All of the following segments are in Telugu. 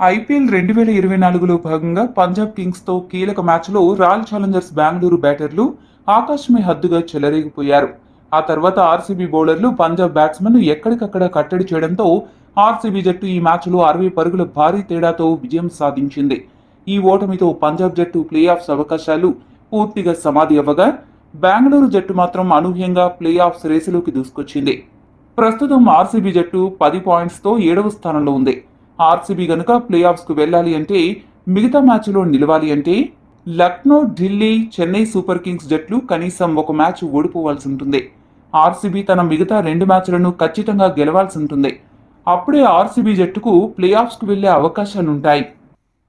ఐపీఎల్ రెండు వేల ఇరవై నాలుగులో భాగంగా పంజాబ్ కింగ్స్తో కీలక మ్యాచ్లో రాయల్ ఛాలెంజర్స్ బెంగళూరు బ్యాటర్లు ఆకాశమే హద్దుగా చెలరేగిపోయారు. ఆ తర్వాత ఆర్సీబీ బౌలర్లు పంజాబ్ బ్యాట్స్మెన్ ఎక్కడికక్కడ కట్టడి చేయడంతో ఆర్సీబీ జట్టు ఈ మ్యాచ్లో అరవై పరుగుల భారీ తేడాతో విజయం సాధించింది. ఈ ఓటమితో పంజాబ్ జట్టు ప్లే ఆఫ్స్ అవకాశాలు పూర్తిగా సమాధి అవ్వగా బెంగళూరు జట్టు మాత్రం అనూహ్యంగా ప్లే ఆఫ్స్ రేసులోకి దూసుకొచ్చింది. ప్రస్తుతం ఆర్సీబీ జట్టు పది పాయింట్స్తో ఏడవ స్థానంలో ఉంది. ఆర్సీబీ గనుక ప్లే ఆఫ్స్కు వెళ్ళాలి అంటే మిగతా మ్యాచ్లో నిలవాలి అంటే లక్నో ఢిల్లీ చెన్నై సూపర్ కింగ్స్ జట్లు కనీసం ఒక మ్యాచ్ ఓడిపోవాల్సి ఉంటుంది. ఆర్సీబీ తన మిగతా రెండు మ్యాచ్లను ఖచ్చితంగా గెలవాల్సి ఉంటుంది. అప్పుడే ఆర్సీబీ జట్టుకు ప్లే ఆఫ్స్కు వెళ్ళే అవకాశాలుంటాయి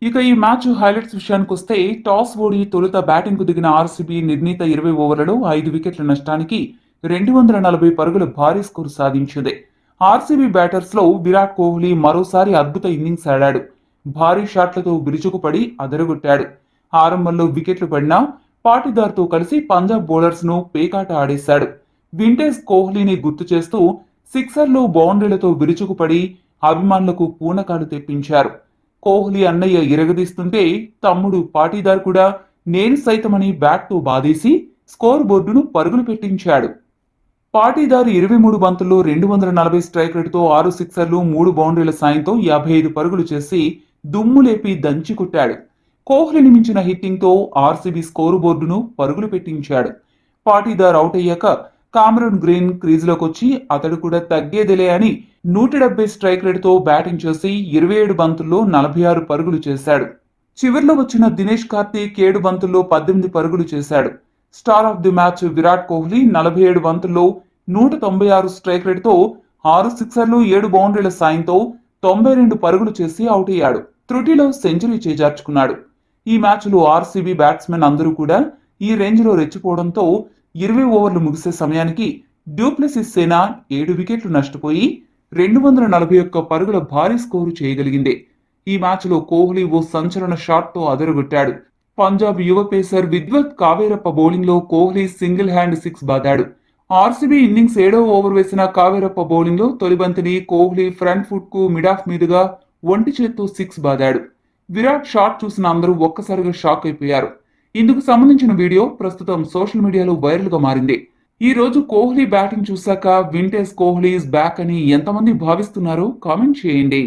ఇక ఈ మ్యాచ్ హైలైట్స్ విషయానికి వస్తే టాస్ ఓడి తొలుత బ్యాటింగ్కు దిగిన ఆర్సీబీ నిర్ణీత ఇరవై ఓవర్లలో ఐదు వికెట్ల నష్టానికి రెండు వందల నలభై పరుగుల భారీ స్కోరు సాధించింది. ఆర్సీబీ బ్యాటర్స్లో విరాట్ కోహ్లీ మరోసారి అద్భుత ఇన్నింగ్స్ ఆడాడు. భారీ షాట్లతో విరుచుకుపడి అదరగొట్టాడు. ఆరంభంలో వికెట్లు పడినా పాటిదార్తో కలిసి పంజాబ్ బౌలర్స్ను పేకాట ఆడేశాడు. వింటేజ్ కోహ్లీని గుర్తు చేస్తూ సిక్సర్లో బౌండరీలతో విరుచుకుపడి అభిమానులకు పూనకాలు తెప్పించారు. కోహ్లీ అన్నయ్య ఇరగదీస్తుంటే తమ్ముడు పాటీదార్ కూడా నేను సైతమని బ్యాట్తో బాధేసి స్కోర్ బోర్డును పరుగులు పెట్టించాడు. పాటీదారు ఇరవై మూడు బంతుల్లో రెండు వందల నలభై స్ట్రైక్ రేటుతో ఆరు సిక్సర్లు మూడు బౌండరీల సాయంతో యాభై ఐదు పరుగులు చేసి దుమ్ము లేపి దంచి కొట్టాడు. కోహ్లీని మించిన హిట్టింగ్తో ఆర్సీబీ స్కోరు బోర్డును పరుగులు పెట్టించాడు. పాటీదార్ అవుట్ అయ్యాక కామరూన్ గ్రీన్ క్రీజ్లోకి వచ్చి అతడు కూడా తగ్గేదిలే అని నూట డెబ్బై స్ట్రైక్ రేటుతో బ్యాటింగ్ చేసి ఇరవై ఏడు బంతుల్లో నలభై ఆరు పరుగులు చేశాడు. చివరిలో వచ్చిన దినేష్ కార్తీక్ ఏడు బంతుల్లో పద్దెనిమిది పరుగులు చేశాడు. Star of the match Virat Kohli నలభై ఏడు బంతుల్లో నూట తొంభై ఆరు స్ట్రైక్ రేట్తో ఆరు సిక్సర్లు ఏడు బౌండరీల సాయంతో తొంభై రెండు పరుగులు చేసి అవుట్ అయ్యాడు. త్రుటిలో సెంచరీ చేజార్చుకున్నాడు. ఈ మ్యాచ్లో ఆర్సీబీ బ్యాట్స్మెన్ అందరూ కూడా ఈ రేంజ్లో రెచ్చిపోవడంతో ఇరవై ఓవర్లు ముగిసే సమయానికి డ్యూప్లెసిస్ సేనా ఏడు వికెట్లు నష్టపోయి రెండు వందల నలభై ఒక్క పరుగుల భారీ స్కోరు చేయగలిగింది. ఈ మ్యాచ్లో కోహ్లీ ఓ సంచలన షాట్తో అదరగొట్టాడు. పంజాబ్ యువ పేసర్ విద్వత్ కావేరప్ప బౌలింగ్లో కోహ్లీ సింగిల్ హ్యాండ్ సిక్స్ బాదాడు. ఆర్సీబీ ఇన్నింగ్స్ ఏడో ఓవర్ వేసిన కావేరప్ప బౌలింగ్లో తొలి బంతిని కోహ్లీ ఫ్రంట్ ఫుట్కు మిడ్ ఆఫ్ మీదుగా ఒంటి చేత్తో సిక్స్ బాదాడు. విరాట్ షాట్ చూసిన అందరూ ఒక్కసారిగా షాక్ అయిపోయారు. ఇందుకు సంబంధించిన వీడియో ప్రస్తుతం సోషల్ మీడియాలో వైరల్గా మారింది. ఈ రోజు కోహ్లీ బ్యాటింగ్ చూశాక వింటేజ్ కోహ్లీ ఇస్ బ్యాక్ అని ఎంతమంది భావిస్తున్నారో కామెంట్ చేయండి.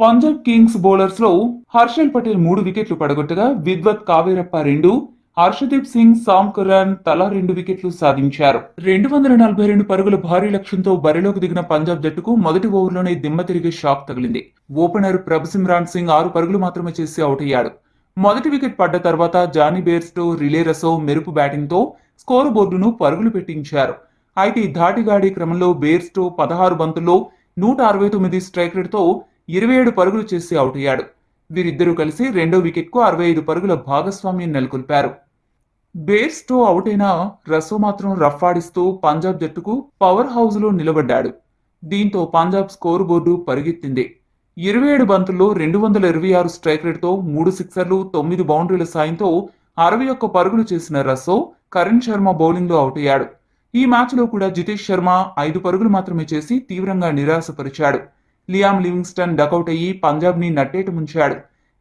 పంజాబ్ కింగ్స్ బౌలర్స్లో హర్షల్ పటేల్ మూడు వికెట్లు పడగొట్టగా విద్వత్ కావేరప్ప రెండు హర్షదీప్ సింగ్ సామ్ కరాన్ తలా రెండు వికెట్లు సాధించారు. రెండు వందల నలభై రెండు పరుగుల భారీ లక్ష్యంతో బరిలోకి దిగిన పంజాబ్ జట్టుకు మొదటి ఓవర్లోనే దిమ్మ తిరిగి షాక్ తగిలింది. ఓపెనర్ ప్రభుసిమ్రాన్ సింగ్ ఆరు పరుగులు మాత్రమే చేసి అవుట్ అయ్యాడు. మొదటి వికెట్ పడ్డ తర్వాత జానీ బేర్స్టో రిలే రసో మెరుపు బ్యాటింగ్తో స్కోరు బోర్డును పరుగులు పెట్టించారు. అయితే ధాటిగాడి క్రమంలో బేర్స్టో పదహారు బంతుల్లో నూట అరవై తొమ్మిది స్ట్రైక్ రేట్తో ఇరవై ఏడు పరుగులు చేసి అవుట్ అయ్యాడు. వీరిద్దరూ కలిసి రెండో వికెట్కు అరవై ఐదు పరుగుల భాగస్వామ్యం నెలకొల్పారు. బేర్స్తో అవుట్ అయిన రసో మాత్రం రఫ్ ఆడిస్తూ పంజాబ్ జట్టుకు పవర్ హౌస్లో నిలబడ్డాడు. దీంతో పంజాబ్ స్కోరు బోర్డు పరిగెత్తింది. ఇరవై ఏడు బంతుల్లో రెండు వందల ఇరవై ఆరు స్ట్రైక్ రేట్తో మూడు సిక్సర్లు తొమ్మిది బౌండరీల సాయంతో అరవై ఒక్క పరుగులు చేసిన రసో కరణ్ శర్మ బౌలింగ్లో అవుట్ అయ్యాడు ఈ మ్యాచ్లో కూడా జితేష్ శర్మ ఐదు పరుగులు మాత్రమే చేసి తీవ్రంగా నిరాశపరిచాడు. లియామ్ లివింగ్స్టన్ డకౌట్ అయ్యి పంజాబ్ని నట్టేట ముంచాడు.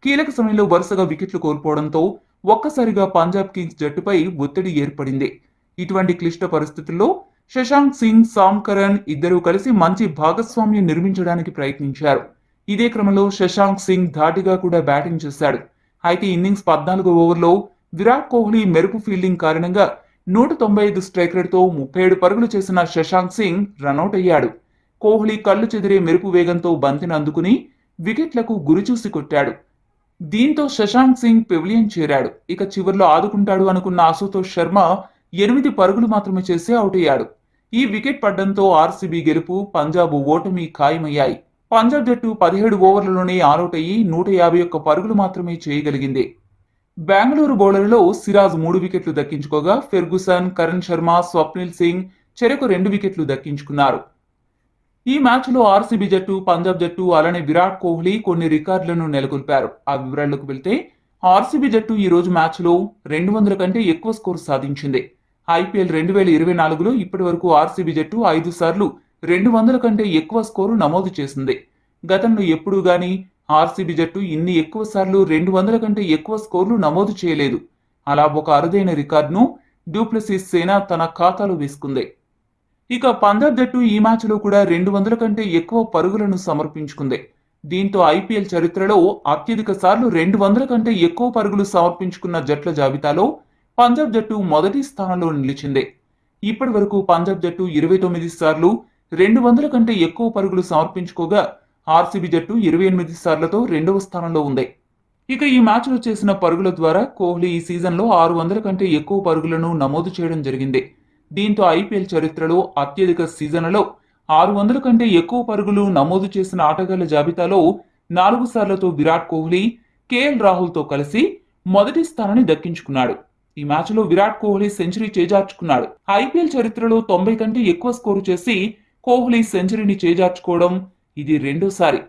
కీలక సమయంలో వరుసగా వికెట్లు కోల్పోవడంతో ఒక్కసారిగా పంజాబ్ కింగ్స్ జట్టుపై ఒత్తిడి ఏర్పడింది. ఇటువంటి క్లిష్ట పరిస్థితుల్లో శశాంక్ సింగ్ సామ్ కరణ్ ఇద్దరూ కలిసి మంచి భాగస్వామ్యం నిర్మించడానికి ప్రయత్నించారు. ఇదే క్రమంలో శశాంక్ సింగ్ ధాటిగా కూడా బ్యాటింగ్ చేశాడు. అయితే ఇన్నింగ్స్ పద్నాలుగు ఓవర్లో విరాట్ కోహ్లీ మెరుపు ఫీల్డింగ్ కారణంగా నూట తొంభై ఐదు స్ట్రైక్ రేట్తో ముప్పై ఏడు పరుగులు చేసిన శశాంక్ సింగ్ రనౌట్ అయ్యాడు. కోహ్లీ కళ్ళు చెదిరే మెరుపు వేగంతో బంతిని అందుకుని వికెట్లకు గురిచూసి కొట్టాడు. దీంతో శశాంక్ సింగ్ పెవిలియన్ చేరాడు. ఇక చివర్లో ఆదుకుంటాడు అనుకున్న ఆశుతోష్ శర్మ ఎనిమిది పరుగులు మాత్రమే చేసి అవుట్ అయ్యాడు ఈ వికెట్ పడ్డంతో ఆర్సీబీ గెలుపు పంజాబ్ ఓటమి ఖాయమయ్యాయి. పంజాబ్ జట్టు పదిహేడు ఓవర్లలోనే ఆలౌట్ అయ్యి నూట యాభై ఒక్క పరుగులు మాత్రమే చేయగలిగింది. బెంగళూరు బౌలర్లో సిరాజ్ మూడు వికెట్లు దక్కించుకోగా ఫెర్గుసన్ కరణ్ శర్మ స్వప్నిల్ సింగ్ చెరకు రెండు వికెట్లు దక్కించుకున్నారు. ఈ మ్యాచ్లో ఆర్సీబీ జట్టు పంజాబ్ జట్టు అలానే విరాట్ కోహ్లీ కొన్ని రికార్డులను నెలకొల్పారు. ఆ వివరాల్లోకి వెళ్తే ఆర్సీబీ జట్టు ఈ రోజు మ్యాచ్లో రెండు వందల కంటే ఎక్కువ స్కోర్ సాధించింది. ఐపీఎల్ రెండు వేల ఇరవై నాలుగులో ఇప్పటి వరకు ఆర్సీబీ జట్టు ఐదు సార్లు రెండు వందల కంటే ఎక్కువ స్కోరు నమోదు చేసింది. గతంలో ఎప్పుడూ గాని ఆర్సీబీ జట్టు ఇన్ని ఎక్కువ సార్లు రెండు వందల కంటే ఎక్కువ స్కోర్లు నమోదు చేయలేదు. అలా ఒక అరుదైన రికార్డును డూప్లసిస్ సేన తన ఖాతాలో వేసుకుంది. ఇక పంజాబ్ జట్టు ఈ మ్యాచ్లో కూడా రెండు వందల కంటే ఎక్కువ పరుగులను సమర్పించుకుంది. దీంతో ఐపీఎల్ చరిత్రలో అత్యధిక సార్లు రెండు వందల కంటే ఎక్కువ పరుగులు సమర్పించుకున్న జట్ల జాబితాలో పంజాబ్ జట్టు మొదటి స్థానంలో నిలిచింది. ఇప్పటి వరకు పంజాబ్ జట్టు ఇరవై తొమ్మిది సార్లు రెండు వందల కంటే ఎక్కువ పరుగులు సమర్పించుకోగా ఆర్సీబీ జట్టు ఇరవై ఎనిమిది సార్లతో రెండవ స్థానంలో ఉంది. ఇక ఈ మ్యాచ్లో చేసిన పరుగుల ద్వారా కోహ్లీ ఈ సీజన్లో ఆరు వందల కంటే ఎక్కువ పరుగులను నమోదు చేయడం జరిగింది. దీంతో ఐపీఎల్ చరిత్రలో అత్యధిక సీజన్లలో ఆరు వందల కంటే ఎక్కువ పరుగులు నమోదు చేసిన ఆటగాళ్ళ జాబితాలో నాలుగు సార్లతో విరాట్ కోహ్లీ కేఎల్ రాహుల్తో కలిసి మొదటి స్థానాన్ని దక్కించుకున్నాడు. ఈ మ్యాచ్లో విరాట్ కోహ్లీ సెంచరీ చేజార్చుకున్నాడు. ఐపీఎల్ చరిత్రలో తొంభై కంటే ఎక్కువ స్కోరు చేసి కోహ్లీ సెంచరీని చేజార్చుకోవడం ఇది రెండోసారి.